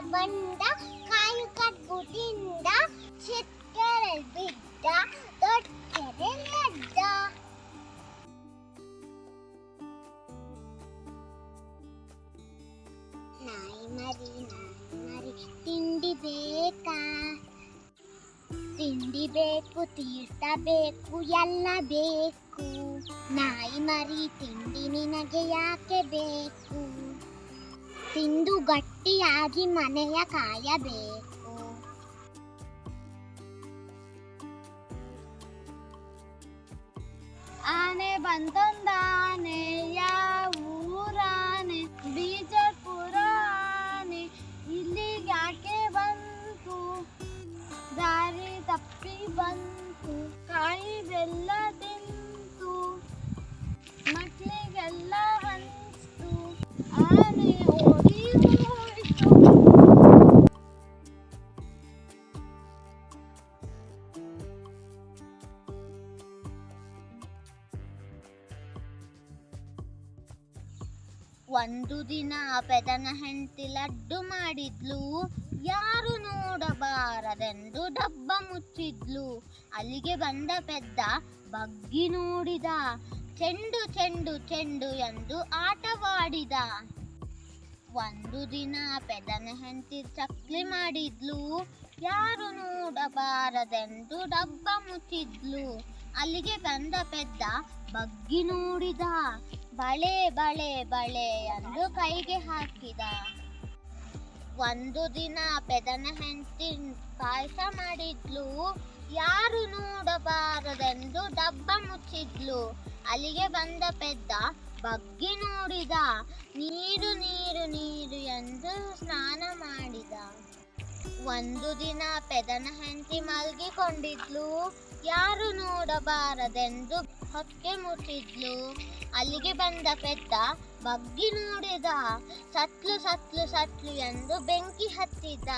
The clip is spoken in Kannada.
ಬಂದ ಕಾಯು ಕಟ್ಬುಟ್ಟಿಂದ ಚಿಕ್ಕರೆ ಬಿದ್ದ, ದೊಡ್ಡ ನಡ್ಡ ನಾಯಿ ಮರಿ ನಾಯಿ ಮರಿ, ತಿಂಡಿ ಬೇಕಾ? ತಿಂಡಿ ಬೇಕು, ತೀರ್ಥ ಬೇಕು, ಎಲ್ಲ ಬೇಕು. ನಾಯಿ ಮರಿ, ತಿಂಡಿ ನಿನಗೆ ಯಾಕೆ ಬೇಕು? ತಿಂದು ಗಟ್ಟಿಯಾಗಿ ಮನೆಯ ಕಾಯಬೇಕು. ಆನೆ ಬಂತೊಂದಾನೆ ಊರಾನೆ, ಬೀಜಪುರ ಆನೆ ಇಲ್ಲಿ ಯಾಕೆ ಬಂತು? ದಾರಿ ತಪ್ಪಿ ಬಂತು ಕಾಯಿ ಬೆಲ್ಲ ಒಂದು ದಿನ ಪೆದನ ಹೆಂಡತಿ ಲಡ್ಡು ಮಾಡಿದ್ಲು. ಯಾರು ನೋಡಬಾರದೆಂದು ಡಬ್ಬ ಮುಚ್ಚಿದ್ಲು. ಅಲ್ಲಿಗೆ ಬಂದ ಪೆದ್ದ ಬಗ್ಗಿ ನೋಡಿದ. ಚೆಂಡು ಚೆಂಡು ಚೆಂಡು ಎಂದು ಆಟವಾಡಿದ. ಒಂದು ದಿನ ಪೆದನ ಹೆಂಡತಿ ಚಕ್ಲಿ ಮಾಡಿದ್ಲು. ಯಾರು ನೋಡಬಾರದೆಂದು ಡಬ್ಬ ಮುಚ್ಚಿದ್ಲು. ಅಲ್ಲಿಗೆ ಬಂದ ಪೆದ್ದ ಬಗ್ಗಿ ನೋಡಿದ. ಬಳೆ ಬಳೆ ಬಳೆ ಎಂದು ಕೈಗೆ ಹಾಕಿದ. ಒಂದು ದಿನ ಪೆದನ ಹೆಂಡತಿ ಪಾಯಸ ಮಾಡಿದ್ಲು. ಯಾರು ನೋಡಬಾರದೆಂದು ಡಬ್ಬ ಮುಚ್ಚಿದ್ಲು. ಅಲ್ಲಿಗೆ ಬಂದ ಪೆದ್ದ ಬಗ್ಗಿ ನೋಡಿದ. ನೀರು ನೀರು ನೀರು ಎಂದು ಸ್ನಾನ ಮಾಡಿದ. ಒಂದು ದಿನ ಪೆದನ ಹೆಂಡತಿ ಮಲಗಿಕೊಂಡಿದ್ಲು. ಯಾರು ನೋಡಬಾರದೆಂದು ಹೊಕ್ಕೆ ಮುಟ್ಟಿದ್ಲು. ಅಲ್ಲಿಗೆ ಬಂದ ಪೆದ್ದ, ಬಗ್ಗಿ ನೋಡಿದ, ಸತ್ಲು ಸತ್ಲು ಸತ್ಲು ಎಂದು ಬೆಂಕಿ ಹತ್ತಿದ